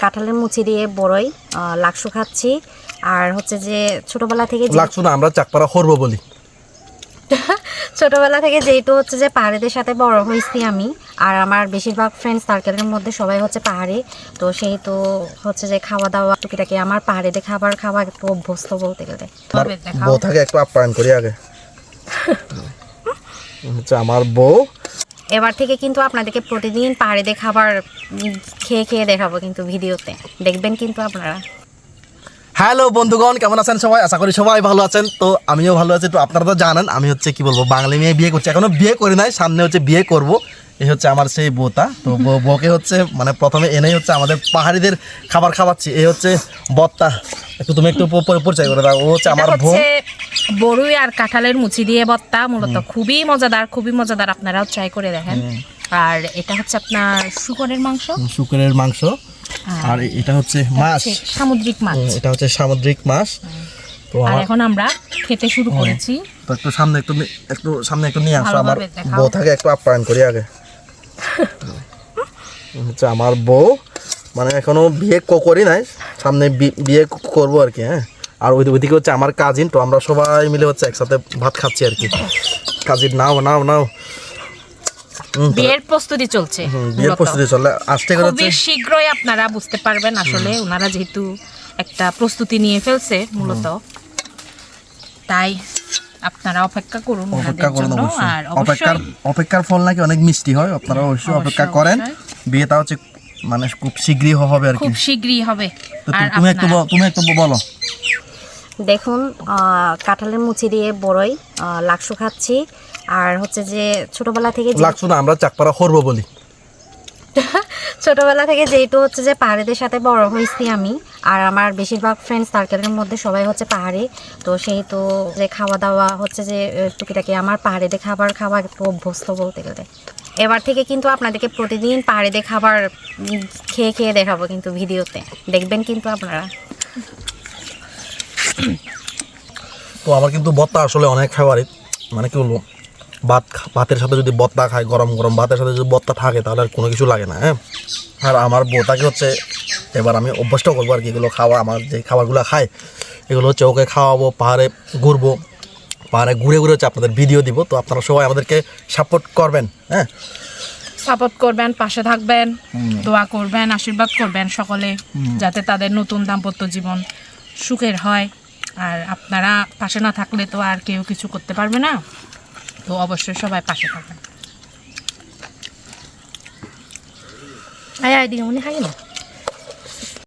কাঁঠালের মুচি দিয়ে বড়ই লাকসু খাচ্ছি। আর হচ্ছে যে ছোটবেলা থেকে লাগছো না আমরা চাকপাড়া করব বলি। ছোটবেলা থেকে যেহেতু হচ্ছে যে পাহাড়িদের সাথে বড় হয়েছি আমি আর আমার বেশিরভাগ ফ্রেন্ড সার্কেলের মধ্যে সবাই হচ্ছে পাহাড়ি তো সেই তো হচ্ছে যে খাওয়া দাওয়া টুকিটাকি আমার পাহাড়িতে খাবার খাওয়া একটু অভ্যস্ত বলতে গেলে। বউ থাকে একটু আপ্যায়ন করি আগে। হচ্ছে আমার বউ এবার থেকে কিন্তু আপনাদেরকে প্রতিদিন পাহাড়িতে খাবার খেয়ে খেয়ে দেখাবো কিন্তু ভিডিওতে। দেখবেন কিন্তু আপনারা। হ্যালো বন্ধুগণ, কেমন আছেন সবাই? আশা করি সবাই ভালো আছেন। তো আমিও ভালো আছি। তো আপনারা তো জানেন, আমি হচ্ছে কি বলব, বাঙালি মেয়ে বিয়ে করছি। এখনও বিয়ে করি নাই, সামনে হচ্ছে বিয়ে করব। এই হচ্ছে আমার সেই বোতা। তো বউকে হচ্ছে মানে প্রথমে এনেই হচ্ছে আমাদের পাহাড়িদের খাবার খাওয়াচ্ছি। এই হচ্ছে বত্তা। একটু তুমি একটু পরিচয় করে দাও। ও হচ্ছে আমার বোন। বড়ুই আর কাঁঠালের মুচি দিয়ে ভর্তা মূলত খুবই মজাদার খুবই মজাদার আপনারাও ট্রাই করে দেখেন। আর এটা হচ্ছে আপনার শুকরের মাংস। শুকরের মাংস। আর এটা হচ্ছে মাছ। সামুদ্রিক মাছ। এটা হচ্ছে সামুদ্রিক মাছ। তো আর এখন আমরা খেতে শুরু করেছি। তো একটু সামনে একটু একটু সামনে একটু নিয়ে আসো। আমার বউ থাকে একটু আপ্যায়ন করি আগে। হচ্ছে আমার বউ। মানে এখনও বিয়ে ক- করি নাই। সামনে বিয়ে করব আর কি হ্যাঁ? আর ওই ওইদিকে হচ্ছে আমার কাজিন তো আমরা সবাই মিলে হচ্ছে একসাথে ভাত খাচ্ছি আর কি। কাজিন নাও নাও নাও। বিয়ের প্রস্তুতি চলছে বিয়ের প্রস্তুতি চলে। আসতে করে খুবই শীঘ্রই আপনারা বুঝতে পারবেন আসলে ওনারা যেহেতু একটা প্রস্তুতি নিয়ে ফেলছে মূলত। তাই আপনারা অপেক্ষা করুন অপেক্ষা করুন অবশ্যই। অপেক্ষার অপেক্ষার ফল নাকি অনেক মিষ্টি হয় আপনারা অবশ্যই অপেক্ষা করেন। বিয়েটা হচ্ছে মানে খুব শীঘ্রই হবে আর কি। খুব শীঘ্রই হবে। আর তুমি একটু তুমি একটু বলো। দেখুন কাঁঠালের মুচি দিয়ে বড়ই লাকসু খাচ্ছি। আর হচ্ছে যে ছোটবেলা থেকে যে- লাগছো না আমরা চাকপাড়া করব বলি। ছোটবেলা থেকে যেহেতু হচ্ছে যে পাহাড়িদের সাথে বড় হয়েছি আমি আর আমার বেশিরভাগ ফ্রেন্ড সার্কেলের মধ্যে সবাই হচ্ছে পাহাড়ি। তো সেই তো যে খাওয়া দাওয়া হচ্ছে যে টুকিটাকি আমার পাহাড়িতে খাবার খাওয়া একটু অভ্যস্ত বলতে গেলে। এবার থেকে কিন্তু আপনাদেরকে প্রতিদিন পাহাড়িতে খাবার খেয়ে খেয়ে দেখাবো কিন্তু ভিডিওতে। দেখবেন কিন্তু আপনারা। তো আমার কিন্তু বত্তা আসলে অনেক ফেভারিট মানে কি বলব? ভাত ভাতের সাথে যদি বত্তা খায়, গরম গরম ভাতের সাথে যদি বত্তা থাকে, তাহলে আর কোনো কিছু লাগে না হ্যাঁ? আর আমার বউটাকে হচ্ছে, এবার আমি অভ্যস্ত করব আর কি, এগুলো খাওয়া, আমার যে খাবারগুলো খায়, এগুলো হচ্ছে ওকে খাওয়াবো, পাহাড়ে ঘুরবো। পাহাড়ে ঘুরে ঘুরে হচ্ছে আপনাদের ভিডিও দিব। তো আপনারা সবাই আমাদেরকে সাপোর্ট করবেন হ্যাঁ? সাপোর্ট করবেন পাশে থাকবেন দোয়া করবেন আশীর্বাদ করবেন সকলে যাতে তাদের নতুন দাম্পত্য জীবন সুখের হয়। আর আপনারা পাশে না থাকলে তো আর কেউ কিছু করতে পারবে না। তো অবশ্যই সবাই পাশে থাকবেন। আয় আয় দিদি মনে খাই না